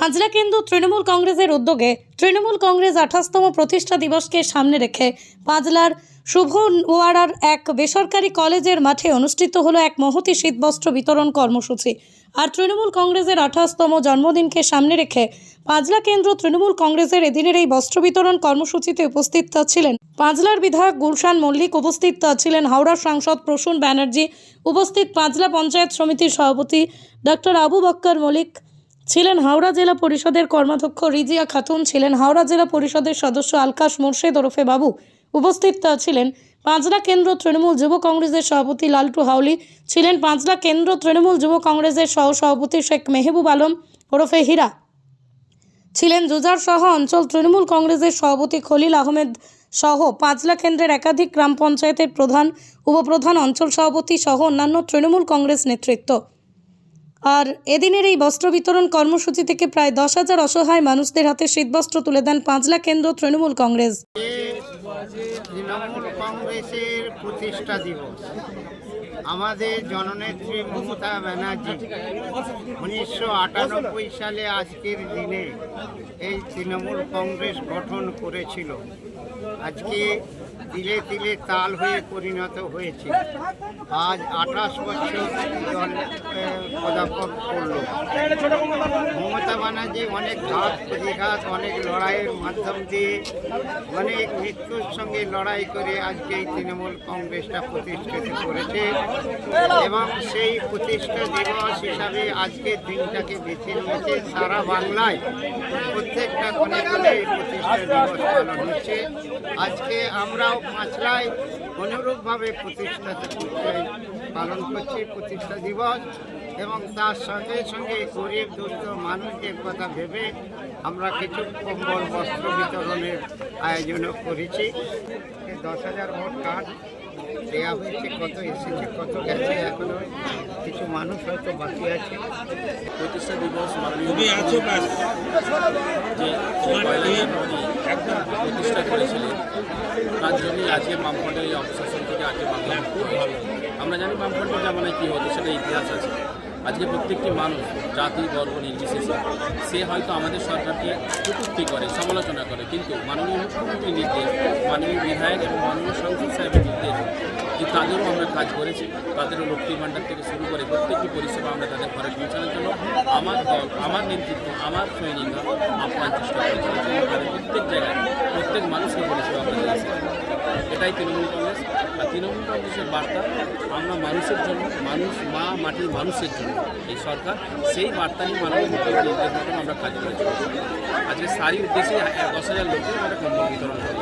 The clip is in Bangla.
পাঁচলা কেন্দ্র তৃণমূল কংগ্রেসের উদ্যোগে তৃণমূল কংগ্রেস আঠাশতম প্রতিষ্ঠা দিবসকে সামনে রেখে পাঁচলার শুভ ওয়ারার এক বেসরকারি কলেজের মাঠে অনুষ্ঠিত হলো এক মহতি শীতবস্ত্র বিতরণ কর্মসূচি। আর তৃণমূল কংগ্রেসের আঠাশতম জন্মদিনকে সামনে রেখে পাঁচলা কেন্দ্র তৃণমূল কংগ্রেসের এদিনের এই বস্ত্র বিতরণ কর্মসূচিতে উপস্থিত ছিলেন পাঁচলার বিধায়ক গুলশান মল্লিক, উপস্থিত ছিলেন হাওড়ার সাংসদ প্রসূন ব্যানার্জি, উপস্থিত পাঁচলা পঞ্চায়েত সমিতির সভাপতি ডক্টর আবু বক্কর মল্লিক ছিলেন হাওড়া জেলা পরিষদের কর্মাধ্যক্ষ রিজিয়া খাতুন, ছিলেন হাওড়া জেলা পরিষদের সদস্য আলকাশ মোর্শেদ ওরফে বাবু। উপস্থিত ছিলেন পাঁচলা কেন্দ্র তৃণমূল যুব কংগ্রেসের সভাপতি লালটু হাউলি, ছিলেন পাঁচলা কেন্দ্র তৃণমূল যুব কংগ্রেসের সহ সভাপতি শেখ মেহবুব আলম, ওরফে হীরা। ছিলেন জুজার সহ অঞ্চল তৃণমূল কংগ্রেসের সভাপতি খলিল আহমেদ সহ পাঁচলা কেন্দ্রের একাধিক গ্রাম পঞ্চায়েতের প্রধান, উপপ্রধান অঞ্চল সভাপতি সহ অন্যান্য তৃণমূল কংগ্রেস নেতৃত্ব। আর এদিনের এই বস্ত্র বিতরণ কর্মসূচি থেকে প্রায় দশ হাজার অসহায় মানুষদের হাতে শীতবস্ত্র তুলে দেন পাঁচলা কেন্দ্র তৃণমূল কংগ্রেস। কংগ্রেসের প্রতিষ্ঠা দিবস। আমাদের জননেত্রী মমতা ব্যানার্জি উনিশশো আটানব্বই সালে আজকের দিনে এই তৃণমূল কংগ্রেস গঠন করেছিল। আজকে তিলে তিলে তাল হয়ে পরিণত হয়েছে। আজ আঠাশ বছর করল। মমতা ব্যানার্জি অনেক ঘাত, প্রতিঘাত, অনেক লড়াইয়ের মাধ্যম দিয়ে অনেক মৃত্যুর সঙ্গে লড়াই করে আজকে এই তৃণমূল কংগ্রেসটা প্রতিষ্ঠিত করেছে এবং সেই প্রতিষ্ঠা দিবস হিসাবে আজকের দিনটাকে বেছে নিয়েছে সারা বাংলায়। প্রত্যেকটা কোণে এই প্রতিষ্ঠা দিবস পালন হচ্ছে। আজকে আমরাও পাঁচলায় অনুরূপভাবে প্রতিষ্ঠা পালন করছি প্রতিষ্ঠা দিবস এবং তার সঙ্গে সঙ্গে গরিব দুস্থ মানুষদের কথা ভেবে আমরা কিছু কম্বল বস্ত্র বিতরণের আয়োজনও করেছি দশ হাজার ভোট কার্ড দেওয়া হয়েছে কত এসেছে কত গেছে এখনও কিছু মানুষ হয়তো বাকি আছে প্রতিষ্ঠা দিবস প্রতিষ্ঠা তার জন্যই আজকে বামফ্রন্টের এই অবসেশন থেকে আজকে বাংলা খুব ভালো। আমরা জানি বামফ্রন্টের জামানায় কী হতো সেটা ইতিহাস আছে। আজকে প্রত্যেকটি মানুষ, জাতি, বর্গ নির্বিশেষে সে হয়তো আমাদের সরকারকে কটূক্তি করে, সমালোচনা করে, কিন্তু মাননীয় মুখ্যমন্ত্রীর নির্দেশ, মাননীয় বিধায়ক এবং মাননীয় সংসদ সাহেবের নির্দেশ যে তাদেরও আমরা কাজ করেছি, তাদেরও লক্ষ্মী ভাণ্ডার থেকে শুরু করে প্রত্যেকটি পরিষেবা আমরা তাদের ঘরে পৌঁছানোর জন্য আমার দল, আমার নেতৃত্ব, আমার সৈনিকরা আপনার চেষ্টা করেছি। এবং এটাই তৃণমূল কংগ্রেস। আর তৃণমূল কংগ্রেসের বার্তা, আমরা মানুষের জন্য, মানুষ, মা, মাটির মানুষের জন্য এই সরকার, সেই বার্তা নিয়ে মাননীয় মুখ্যমন্ত্রীর মতন আমরা কাজ করেছি। আজকে সারি উদ্দেশ্যে দশ হাজার লোকের আমরা কম্বল বিতরণ করি